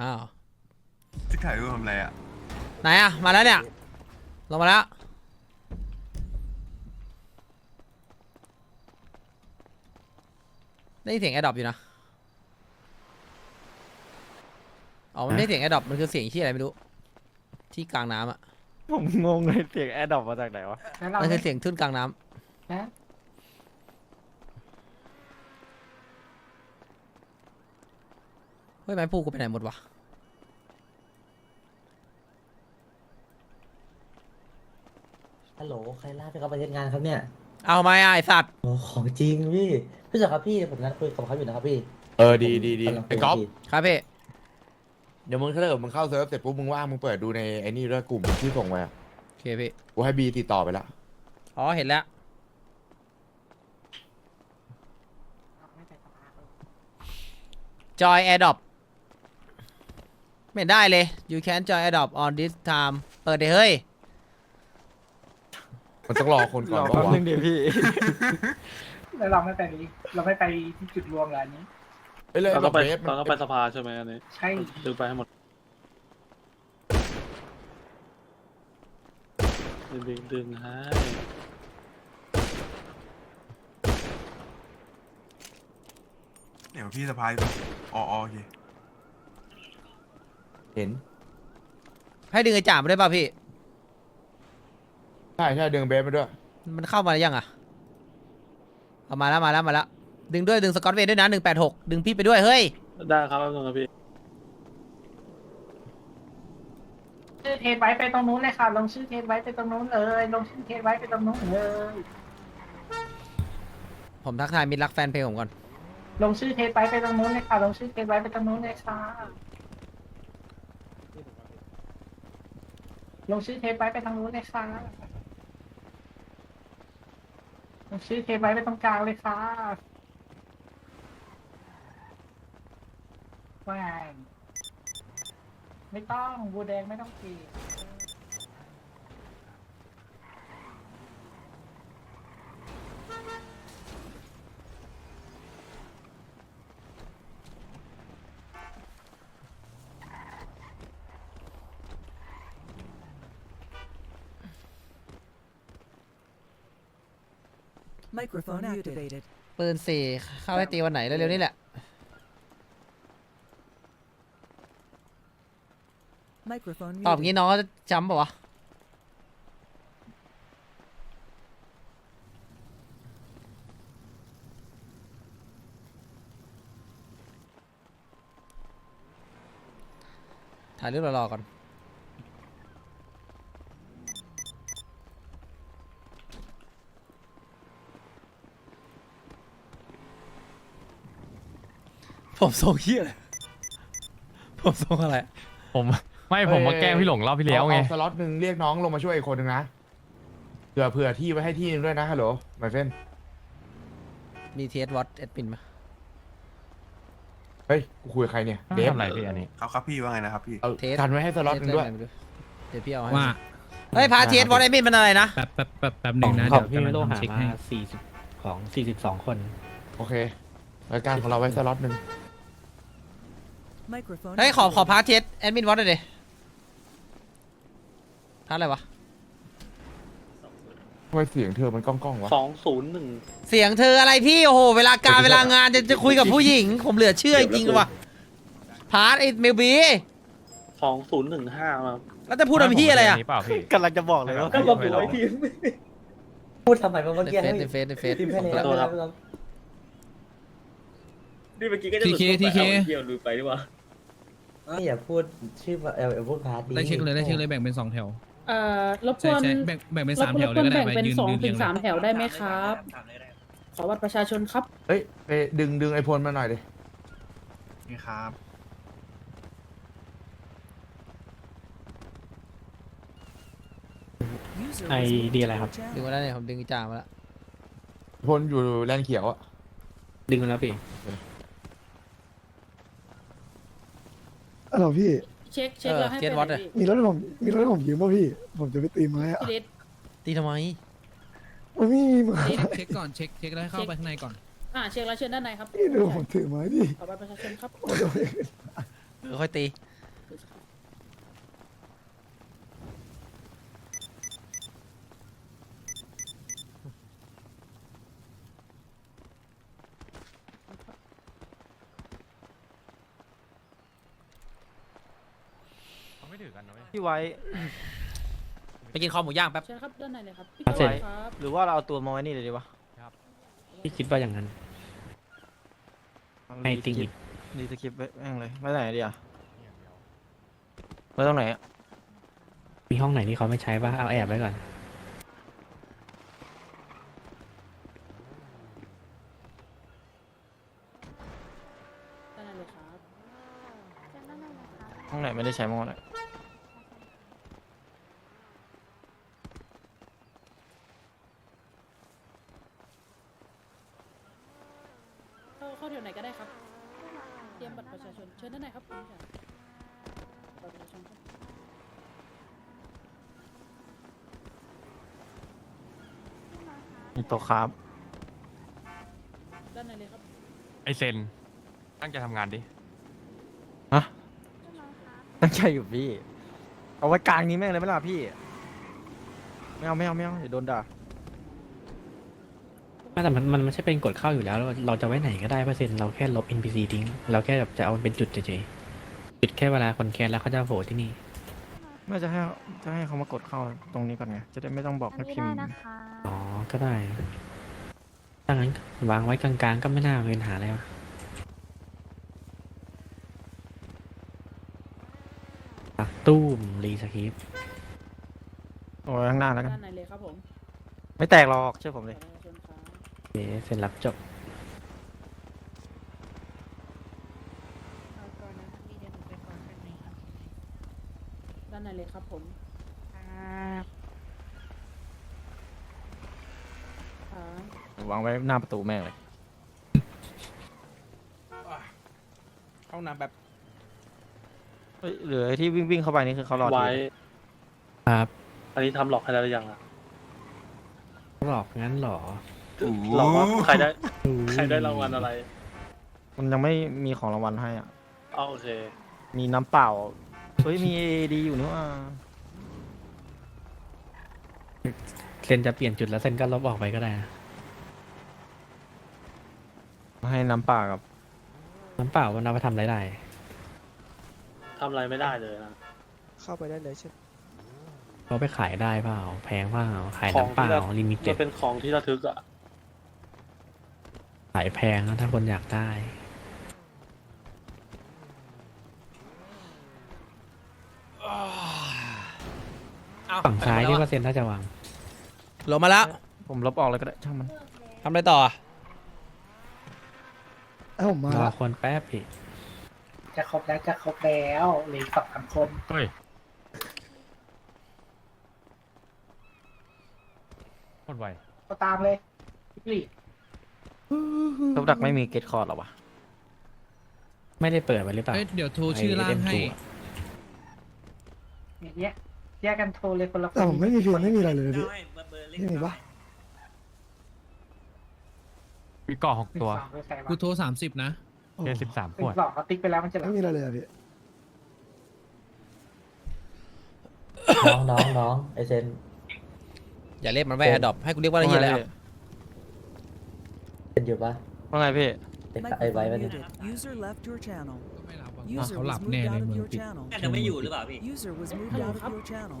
อ้าวจะถ่ายรูปทำอะไรอะไหนอะมาแล้วเนี่ยลงมาแล้ว ได้ยินเสียงแอดดอปอยู่นะ อ๋อ มันไม่ใช่เสียงแอดดอปมันคือเสียงที่อะไรไม่รู้ ที่กลางน้ำอะผมงงเลยเสียงแอดดอปมาจากไหนวะ แล้วเรามันคือไม่เสียงทุ่นกลางน้ำนะ เฮ้ยไม้พูกูไปไหนหมดวะฮัลโหลใครล่าไปกับประเทศงานครับเนี่ยเอามาอะไอสัตว์โอ้ของจริงพี่พี่สาวครับพี่ผมนัดคุยกับเขาอยู่นะครับพี่เออดีดีดีกำลังคุไอ้ยก๊อฟพี่ครับพี่เดี๋ยวมึงถ้าเกิดมึงเข้าเซิร์ฟเสร็จปุ๊บมึงว่างมึงเปิดดูในไอ้นี่ด้วยกลุ่มที่ส่งไปอะโอเคพี่กูให้บีติดต่อไปละอ๋อเห็นแล้ว Joy AirDrop ไม่เห็น ได้เลย you can join AirDrop on this time เปิดเดเฮ้ย มันต้องรอคนก่รอนอเพแป๊บราะว่านึงเดี๋ยวพี่แล้วเราไม่ไปนี้เราไม่ไปที่จุดรวมเหรออันนี้ เอ้ยเลยเราแบต้อบงไปเบสมันเราต้องไปสภาใช่ไหมอันนี้ใช่ดึงไปให้หมดดึงดึงดึงให้เดี๋ยวพี่สะพายอ๋ออ๋อโอเค เห็น ให้ดึงไอ้จ่ามาด้วยป่ะพี่ ใช่ใช่ดึงเบสมาด้วย มันเข้ามาหรือยังอะ เอามาแล้วมาแล้วมาแล้ว ดึงด้วยดึงสกอตเวย์ด้วยนะหนึ่งแปดหกดึงพี่ไปด้วยเฮ้ย ได้ครับแป๊บนึงครับพี่ ชื่อเทสไว้ไปตรงนู้นเลยค่ะ ลงชื่อเทสไว้ไปตรงนู้นเลย ลงชื่อเทสไว้ไปตรงนู้นเลย ผมทักทายมิตรรักแฟนเพลงผมก่อน ลงชื่อเทสไว้ไปตรงนู้นเลยค่ะ ลงชื่อเทสไว้ไปตรงนู้นเลยค่ะ ลงชื่อเทปไว้ไปทางนู้นเลยค่ะลงชื่อเทปไว้ไปตรงกลางเลยค่ะว่าไงไม่ต้องบูแดงไม่ต้องปี Microphone activated. ปืนสี่เข้าให้ตีวันไหนเร็วๆนี่แหละ Microphone ตอบ muted. งี้น้องเขาจะจำป่าวะ ถ่ายรูปรอๆก่อน ผมทรงเฮียอะไรผมทรงอะไร ผมไม่ผมมาแกล้งพี่หลงรอบที่แล้วไง เอาสล็อตหนึ่งเรียกน้องลงมาช่วยอีกคนหนึ่งนะเผื่อเผื่อที่ไว้ให้ที่หนึงด้วยนะฮัลโหลไมเฟนมีเทสวอตเอ็ดปินมาเฮ้ยกูคุยกับใครเนี่ยเดฟทำอะไรพี่อันนี้ ครับครับพี่ว่าไงนะครับพี่ เอาเทสกันไว้ให้สล็อตหนึ่งด้วย เดี๋ยวพี่เอาให้ว่าเฮ้ยพาเทสวอตเอ็ดปินมันอะไรนะ แป๊บแป๊บแป๊บแป๊บหนึ่งนะ ขอเดี๋งยวพี่กำลัไม่งต้องหาทำเช็คมาให้ สี่สิบของสี่สิบสองคน โอเครายการของเราไว้สล็อตหนึ่ง Microphone เฮ้ยขอ activated. ขอพาเทสแอดมินวอตเลยดิพาอะไรวะ ทำไมเสียงเธอมันก้องก้องๆวะ สองศูนย์หนึ่งเสียงเธออะไรพี่ โอ้โห เวลาการเวลางานจะจะคุยกับผู้หญิง ผมเหลือเชื่อจริงๆเลยว่ะพาร์ทไอ้เมลบีสองศูนย์หนึ่งห้ามาแล้วจะพูดทำพี่อะไรอะเปล่าพี่ กำลังจะบอกเลยว่า ก็บอกอยู่ไว้ที พูดทำไมเมื่อในกี้เฟให้ซในเฟซในเฟซทีมแค่นี้ผมแล้วก็แล้วนี่เมื่อกี้ก็จะทีเคทีเคเกี่ยวดูไปดีกว่า อย่าพูดชื่อเอออย่าพูดพาร์ทดีได้เช็คเลยได้เช็คเลยแบ่งเป็นสองแถวเอ่อรบกใช่วนใช่แบ่งแบ่งเป็นรบสามกแถวนวเลยก็ได้แบ่งไปเป็นยืนสองยืนถึเรียงงสามแถวได้ไหมครับ ขอบัตรประชาชนครับเฮ้ยไปดึงดึงไอพลมาหน่อยดินี่ครับ User ไอ was moved ดี to อะไรครับ your channel. ดึงมาแล้วเนี่ยผมดึงอีจ่ามาแล้วพลอยู่แลนด์เขียวอะดึงแล้วพี่ อ้าวพี่ เช็คเช็คเออแล้วให้เกไปตไหวอตนเลยพี่มีรถให้ผมมีรถให้ผมยืมป่ะพี่ ผมจะไปตีไม้อะพี่เดช ตีทำไม มันไม่มีมาเช็คก่อนเช็คเช็คแล้วให้เข้าไปข้างในก่อนอ่าเช็คแล้วเชิญด้านในครับพี่ดูผมถือไม้ดิขอบัตรประชาชนครับ ผมจะไปเออค่อยตี เขาไม่ถือกันนะเว้ย พี่ไว้ ไปกินคอหมูย่างแป๊บใช่ครับด้านในเลยครับพี่ครับโก้ครับหรือว่าเราเอาตัวมาไว้นี่เลยดีวะพี่คิดว่าอย่างนั้นไม่จริงดีสคริปต์ไว้แม่งเลยไว้ไหนดีอะไว้ตรงไหนอะมีห้องไหนที่เขาไม่ใช้ป่ะเอาแอบไว้ก่อน ด้านในเลยครับ ห้องไหนไม่ได้ใช้มั้งวะเนี่ย เข้าเข้าแถวไหนก็ได้ครับ เตรียมบัตรประชาชน เชิญด้านในครับคุณค่ะบัตรประชาชนครับ มี โต๊ะครับ ด้านในเลยครับไอเซนตั้งใจทำงานดิ ฮะ ตั้งใจอยู่พี่ เอาไว้กลางนี้แม่งเลยไหมล่ะพี่ ไม่เอาไม่เอาไม่เอาเดี๋ยวโดนด่า ไม่แต่มันมันไม่ใช่เป็นกฎเข้าอยู่แล้วเราเราจะไว้ไหนก็ได้เปอร์เซ็นต์เราแค่ลบ NPC ทิ้ง เราแค่แบบจะเอาเป็นจุดเฉยๆจุดแค่เวลาคนแคสแล้วเขาจะโหวตที่นี่ ไม่จะให้จะให้เขามากดเข้าตรงนี้ก่อนไง จะได้ไม่ต้องบอกให้พิมพ์อ๋ อ ก็ได้ถ้างั้นวางไว้กลางๆ ก็ไม่น่ามีปัญหาอะไรวะปักตู้มรีสคริปต์โอ้ยข้างหน้าแล้วกัน ด้านในเลยครับผมไม่แตกหรอกเชื่อผมเลยบัตรประชาชนครับโอเคเสร็จรับจบด้านในเลยครับผม ครับ วางไว้หน้าประตูแม่งเลยห้องน้ำแบบเฮ้ยเหลือไอ้ที่วิ่งวิ่งเข้าไปนี่คือเขารอดูไว้ครับ อันนี้ทำหลอกให้แล้วหรือยังอะหลอกงั้นเหรอหลอกว่าใครได้อุ้ยใครได้รางวัลอะไรมันยังไม่มีของรางวัลให้อะ เอาโอเค มีน้ำเปล่า เฮ้ย มี AD อยู่นี่ว่าเซนจะเปลี่ยนจุดแล้วเซนก็ลบออกไปก็ได้นะ ให้น้ำเปล่ากับน้ำเปล่ามันเอาไปทำอะไรได้ ทำอะไรไม่ได้เลยนะ เข้าไปได้เลยใช่เขาไปขายได้เปล่า แพงเปล่า ขายของน้ำเปล่าที่เรา ลิมิเต็มัดนเป็นของที่ระทึกอะขายแพงนะถ้าคนอยากได้ฝั่งซ้ายนี่ก็เซนถ้าจะวาง ลงมาแล้วผมลบออกเลยก็ได้ช่างมันทำอะไรต่อ อะเอ้าผมมารอละคนแป๊บพี่จะครบแล้วจะครบแล้วเหลืออกสองสามคนเฮ้ยโคตรไวก็ตามเลยรีบลบดักไม่มีเกตคอร์ดหรอวะ ไม่ได้เปิดไว้หรือเปล่า เอ้ยเดี๋ยวโทรชื่อล่างให้ อย่างเงี้ยแยกกันโทรเลยคนละคนแต่ผมไม่มีเพลงไม่มีอะไรเลยนะพี่ไม่มีปะ มีกล่องหกตัวสิบสองด้วยใส่กูวะโทรสามสิบนะโอ้เกสิบสามขสิวดบสองเขาติ๊กไปแล้วมันจะหลับไม่มีอะไรเลยอะพี่น้องน้องน้องไอเซนอย่าเรียกมันว่าแอร์ดรอปให้กูเรียกว่าอะไรเหี้ยแล้วเป็นอยู่ปะว่าไงพี่ Microphone muted. User left your channel. ก็ไม่รับอะ User เขาหลั was บ moved แน่ out เลย of เมือง your ปิด channel. ยังไม่อยู่หรือเปล่าพี่ User was moved out of your channel.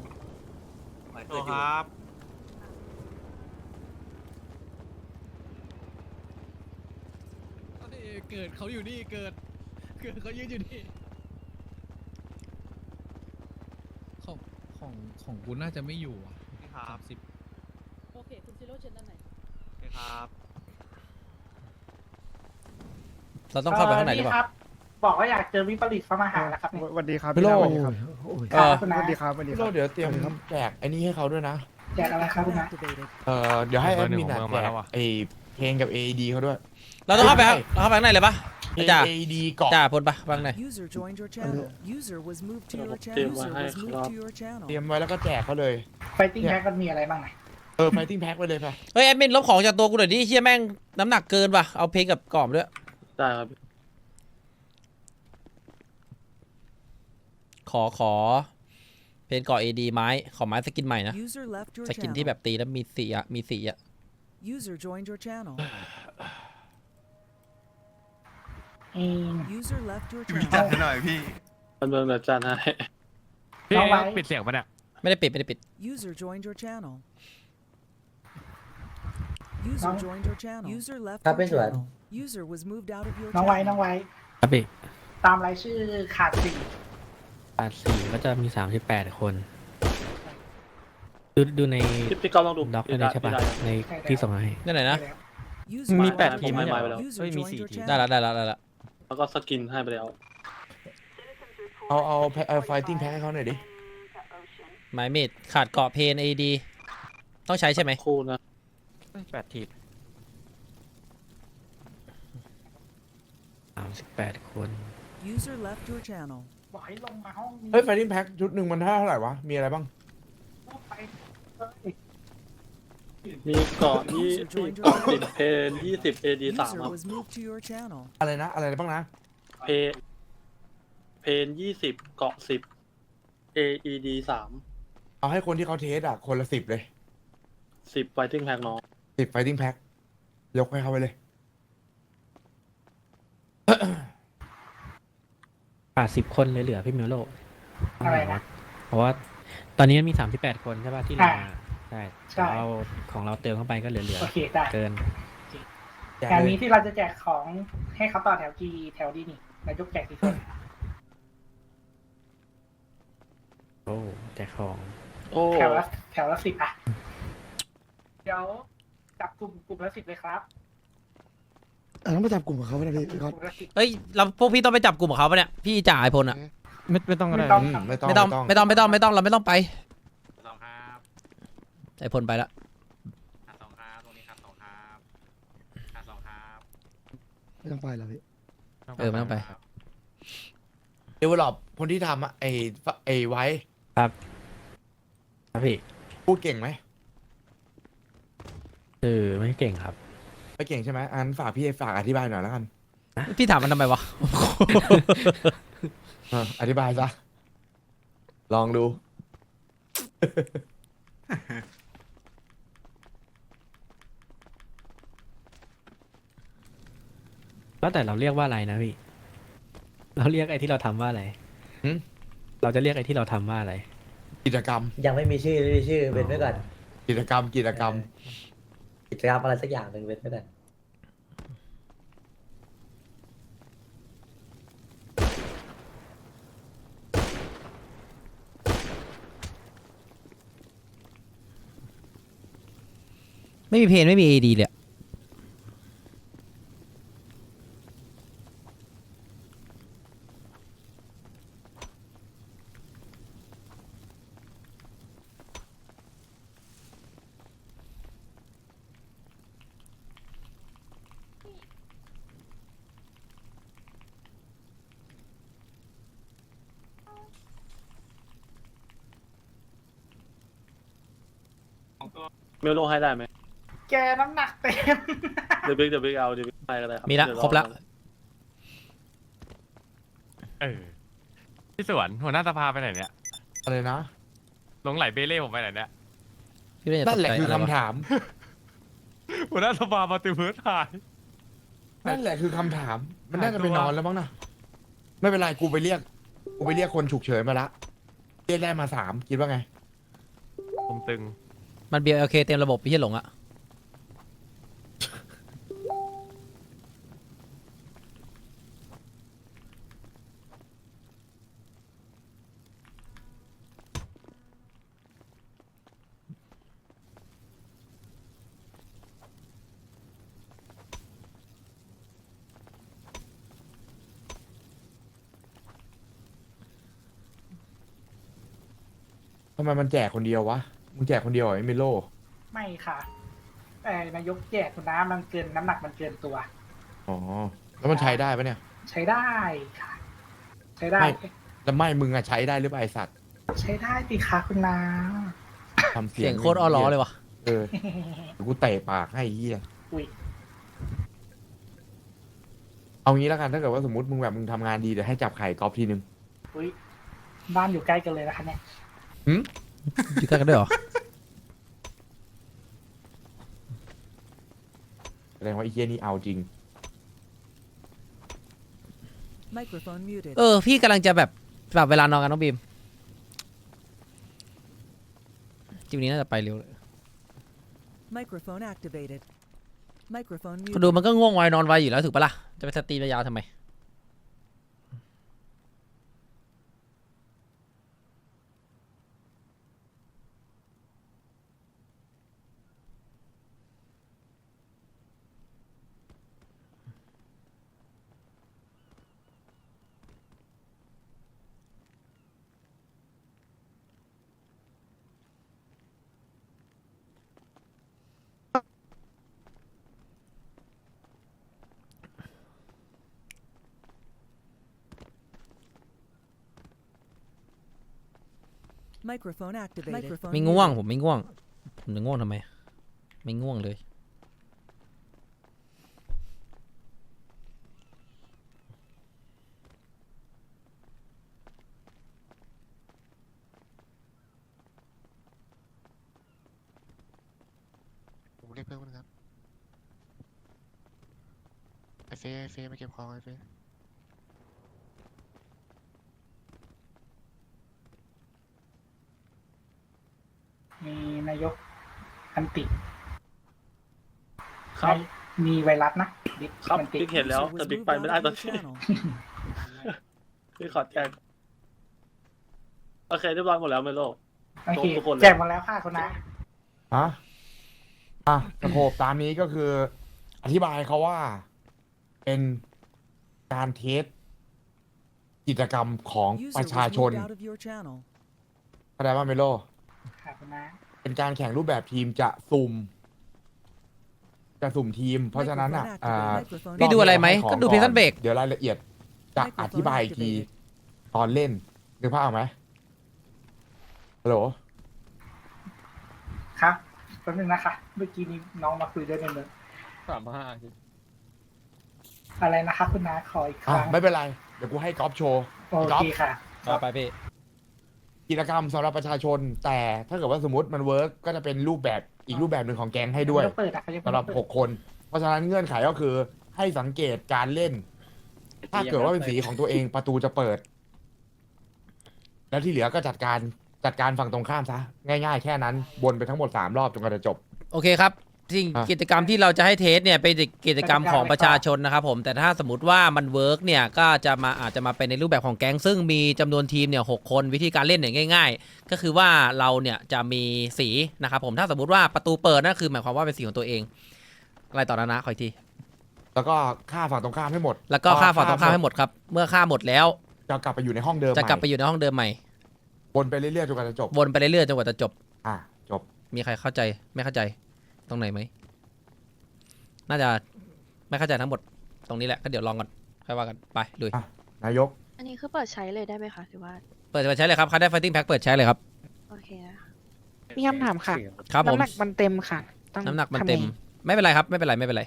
โอ้ครับ เกิดเขาอยู่นี่เกิด เกิดเขายืนอยู่นี่ของของของกูน่าจะไม่อยู่อะครับสามสิบโอเค คุณซิโร่เชิญด้านในครับเราต้องเข้าไปข้างในหรือเปคล่ารับบอกว่าอยากเจอวิปริตเข้ามาหาแล้วครับเนี่ย สวัสดีครับพี่โล่สวัสดีครับโอ้ยเออสวัสดีครับสวัสดีคเรารับ เดี๋ยวเตรียมแจกไอ้นี่ให้เขาด้วยนะ แจกอะไรครับคุณนะ Activated. เอ่อเดี๋ยวให้แอดมินอะเบอร์หนึ่งของเมืองแจมากแล้วว่ะไอ้ เพลงกับ AED เขาด้วย เราต้องเข้าไปครับเราเข้าไปข้างในเลยปะเพลงจ้า AED เกาะจ้าพลปะบ้างใน User joined your channel. User was moved to your Sim channel. User hai was moved club. to your channel. เตรียมไว้แล้วก็แจกเขาเลย ไฟติ้งแพ็กมันมีอะไรบ้างไหนเออไฟติ้งแพ็คไปเลยป่ะเฮ้ยแอดมินลบของจากตัวกูหน่อยดิเฮียแม่งน้ำหนักเกินว่ะเอาเพลงกับกล่อมด้วย ได้ครับขอขอ เพนก่อเอดีไม้ ขอไม้สกินใหม่นะ User left your สกินที่ channel. แบบตีแล้วมีสีอะมีสีอะ User joined your channel. เอง User left your พี่จัด channel. ให้หน่อยพี่ มันเมืองเดือดจันให้ พี่ เอาไว้ ปิดเสียงปะเนี่ย ไม่ได้ปิดไม่ได้ปิด User joined your channel. User Nóng. joined your channel. User left Cáp your bên chuẩn. channel. User was moved out of your น้องไว้ น้อง channel. ไว้ ครับพี่ ตามรายชื่อขาดสี่ แปดสี่ก็จะมีสามสิบแปดคน ดูดูในพี่พี่ก๊อฟลองดูด็อกพี่ได้ได้ใช่ปะพี่ได้ในที่ส่งมาให้นั่นไหนนะ User มี joined แปด your ทีม channel. ไม่ใช่ไปแล้ว User เฮ้ยมี joined สี่ your ทีม ได้ channel. แล้วได้แล้วได้แล้วแล้วก็สกินให้ไปแล้วเอาเอาเอาไฟติ้งแพ็คให้เขาหน่อยดิไม้มีดขาดเกาะเพนเอดี ต้องใช้ใช่ไหมคู่นะเฮ้ยแปดทีมสามสิบแปดคน User left your channel. บอกให้ลงมาห้องนี้เฮ้ยไฟติ้งแพ็คชุดหนึ่งมันเท่าไหร่วะ มีอะไรบ้างไปเอ้ย มีเกาะยี่ User สิบ joined your สิบ channel. เพนยี่สิบเอดีสาม User ครับ was moved to your channel. อะไรนะ อะไรบ้างนะ เพนเพนยี่สิบเกาะสิบ AED สามเอาให้คนที่เขาเทสอะ คนละสิบเลยสิบไฟติ้งแพ็กน้อง สิบไฟติ้งแพ็คยกให้เขาไปเลยแปดสิบคนเลยเหลือพี่มิวโลอะไรนะ เพราะว่า ตอนนี้มีสามสิบแปดคนใช่ป่ะที่เหลืออ่ามาใช่ใช่เอาของเราเติมเข้าไปก็เหลือเหลือโอเคได้เกินแจกงานเลยนี้ที่เราจะแจกของให้เขาต่อแถวจีแถวดีนี่นายกแจกกี่คนโอ้แจกของ โอ้แถวละแถวละสิบอะ เดี๋ยวจับกลุ่มกลุ่มละสิบเลยครับอะต้องไปจับกลุ่มกับเขานะพี่พี่กก๊อตลุ่มละสิบเฮ้ยเราพวกพี่ต้องไปจับกลุ่มกับเขาปะเนี่ยพี่จ่าไอพลอะ ไม่ไม่ต้องก็ได้ไม่ต้องอืมไม่ต้องไม่ต้องไม่ต้องไม่ต้องไม่ต้องเราไม่ต้องไปสองครับไอพลไปละขาดสองครับตรงนี้ขาดสองครับขาดสองครับไม่ต้องไปแล้วพี่เออไม่ต้องไป เดเวลลอปคนที่ทำอะไอ้ไอ้ไว้ครับครับพี่พูดเก่งไหมคือไม่เก่งครับไม่เก่งใช่ไหมอันฝากพี่ฝากอธิบายหน่อยแล้วกัน พี่ถามมันทำไมวะ อะอธิบายซะ ลองดู แล้วแต่เราเรียกว่าอะไรนะพี่ เราเรียกไอ้ที่เราทำว่าอะไรหึ เราจะเรียกไอ้ที่เราทำว่าอะไร กิจกรรม ยังไม่มีชื่อไม่มีชื่อเป็นไว้ก่อนกิจกรรมกิจกรรม กิจกรรมอะไรสักอย่างหนึ่งเป็นไว้ก่อน ไม่มีเพนไม่มีเอดีเลยเมลโลให้ได้ไหม แกน้ำหนักเต็ม เดี๋ยวบิ๊กเดี๋ยวบิ๊กเอาเดี๋ยวบิ๊กให้ก็ได้ครับมีละเดี๋ยวครบละ เออพี่สวนหัวหน้าสภาไปไหนเนี่ยอะไรนะ หลงไหลเบเล่ผมไปไหนเนี่ยพี่ไม่ได้นั่นแหละตกใจคืออะไรคำวะถาม หัวหน้าสภามาติวเพิร์ดหาย นั่นแหละคือคำถาม มันน่าจะหายไปตัวนอนแล้วมั้งนะไม่เป็นไรกูไปเรียก กูไปเรียกคนฉุกเฉินมาละ เรียกได้มาสามคิดว่าไง ผมตึงมันเบียร์โอเคเต็มระบบพี่หลงอะทำ ไมมันแจกคนเดียววะ มึงแจกคนเดียวเหรอไอ้เมโล ไม่ค่ะแต่นายกแจกคุณน้ำมันเกินน้ำหนักมันเกินตัว อ๋อ แล้วมันใช้ได้ปะเนี่ย ใช้ได้ค่ะ ใช้ได้ ไม่ แล้วไม่มึงอะใช้ได้หรือเปล่าไอสัตว์ใช้ได้สิคะคุณน้ทำเสีเสียยงงโคตรอ้อล้อเลยวะเออำ เดี๋ยวกูเตะปากให้ไอ้เฮียอุ้ยเอางี้แล้วกันถ้าเกิดว่าสมมติมึงแบบมึงทำงานดีเดี๋ยวให้จับไข่กอล์ฟทีนึง อุ้ยบ้านอยู่ใกล้กันเลยนะคะเนี่ย อยู่ใกล้กันด้วยเหรอ แสดงว่าไอ้เฮียนี่เอาจริง Microphone muted. เออ พี่กำลังจะแบบแบบเวลานอนกันน้องบีมจิมนี้น่าจะไปเร็วเลย Microphone activated. Microphone คนดู muted. มันก็ง่วงไวนอนไวอยู่แล้วถูกปะล่ะ จะไปสตรีมยาวๆทำไม Microphone activated. Microphone ไม่ง่วง muted. ผมไม่ง่วง ผมจะง่วงทำไม ไม่ง่วงเลย ผมเรียกเพื่อนนะครับไอเฟไอเฟมาเก็บของไอเฟ มีนายกอันติ ครับ มีไวรัสนะบิ๊กครับมันติดบิ๊กเห็นแล้ว User แต่ was บิ๊ก moved ไปไม่ out ได้ of ตอน your นี้ channel. พี่ขอแจ้งโอเคเรียบร้อยหมดแล้วเมโล โอเคทุกคนเลย แจกหมาแล้วค่ะคุณนะ ฮะอะสโคปตามนี้ก็คือ อธิบายเขาว่า เป็นการเทสกิจกรรมของ User ประ was ชาชน moved out of your channel. เข้าใจป่ะเมโล ค่ะคุณนะเป็นการแข่งรูปแบบทีมจะสุ่ม จะสุ่มทีม เพราะฉะนั้นอะ Microphone อ่า activated. Microphone พี่ดูอะไรไหมบก็ดูขง Prison Break เดี๋ยวรายละเอียดจะอธิบายอีกทีตอนเล่นนึกภาพออกไหมฮัลโหลครับแป๊บนึงนะคะเมื่อกี้นี้น้องมาคุยด้วยในเมืองสามห้าอะไรนะคะคุณนาขออีกคอะรั้งไม่เป็นไร เดี๋ยวกูให้กอล์ฟโชว์โอเคค่ะ ไปพี่ กิจกรรมสำหรับประชาชน แต่ถ้าเกิดว่าสมมติมันเวิร์กก็จะเป็นรูปแบบอีกรูปแบบหนึ่งของแก๊งให้ด้วยไม่ต้องเปิดอะเขาจะสำหรับหกคน เพราะฉะนั้นเงื่อนไขก็คือให้สังเกตการเล่น ถ้าเกิดว่าเป็นสีของตัวเองประตูจะเปิด แล้วที่เหลือก็จัดการจัดการฝั่งตรงข้ามซะง่าย ๆ แค่นั้นบนไปทั้งหมดสามรอบจนกว่าจะจบ โอเคครับ สิ่งอะ กิจกรรมที่เราจะให้เทสเนี่ยเป็นกิจกรรมของประชาชนนะครับผมแต่ถ้าสมมติว่ามันเวิร์กเนี่ยก็จะมาอาจจะมาเป็นในรูปแบบของแก๊งซึ่งมีจำนวนทีมเนี่ยหกคนวิธีการเล่นเนี่ยง่าย ๆ ก็คือว่าเราเนี่ยจะมีสีนะครับผมถ้าสมมติว่าประตูเปิดนั่นคือหมายความว่าเป็นสีของตัวเองอะไรต่อนะนะขออีกทีแล้วก็ฆ่าฝั่งตรงข้ามให้หมดแล้วก็ฆ่าฝั่งตรงข้ามให้หมดครับเมื่อฆ่าหมดแล้วจะกลับไปอยู่ในห้องเดิมจะกลับไปใหม่อยู่ในห้องเดิมใหม่ วนไปเรื่อยๆจนกว่าจะจบวนไปเรื่อยๆจนกว่าจะจบ อะจบ มีใครเข้าใจไม่เข้าใจ ตรงไหนไหม น่าจะไม่เข้าใจทั้งหมดตรงนี้แหละก็เดี๋ยวลองก่อนค่อยว่ากันไปลุยอะ นายก อันนี้คือเปิดใช้เลยได้ไหมคะหรือว่า เปิดเปิดใช้เลยครับใครได้ fighting pack เปิดใช้เลยครับ โอเคนะ มีคำถามค่ะ ครับผมน้ำหนักมันเต็มค่ะต้องน้ำหนักมันทำไงเต็มไม่เป็นไรครับไม่เป็นไรไม่เป็นไร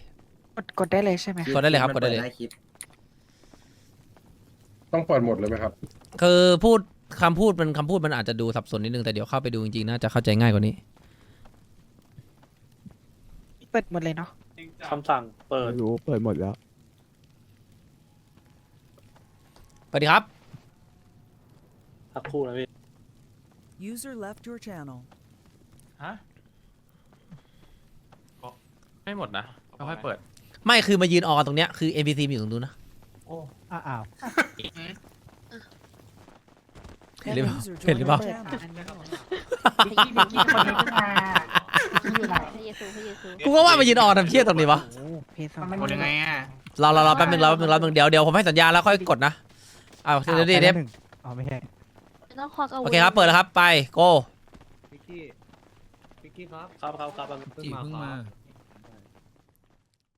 กดกดได้เลยใช่ไหมคะกดได้เลยครับกดได้เลย ต้องเปิดหมดเลยไหมครับ คือพูดคำพูดมันคำพูดมันอาจจะดูสับสนนิดนึงแต่เดี๋ยวเข้าไปดูจริงๆน่าจะเข้าใจง่ายกว่านี้เปิดหมดเลยเนาะคำสั่งเปิดรู้เปิดหมดแล้ว สวัสดีครับ สักครู่นะพี่ User left your channel. ฮะไม่หมดนะค่อยๆเปิด ไม่คือมายืนออตรงเนี้ยคือ NPC มีอยู่ตรงนู้นนะ โอ้อ้าว เห็นหรือเปล่า User เห็นหรือเปล่า joined your channel. บิ๊กกี้บิ๊กกี้คนนี้ขึ้นมาที่ อยู่ไหนพระเยซูพระเยซูกูก็ว่ามายืนออทำเชี่ยตรงนี้วะโอ้เพจสองมันกดยังไงอะรอรอรอแป๊บนึงรอแป๊บนึงรอแป๊บนึงเดี๋ยวเดี๋ยวผมให้สัญญาณแล้วค่อยกดนะเอาเดี๋ยวเดี๋ยวเดี๋ยวอ๋อไม่ใช่ต้องควักอาวุธโอเคครับเปิดแล้วครับไปโกพิกกี้พิกกี้ครับครับครับครับจีเพิ่งมา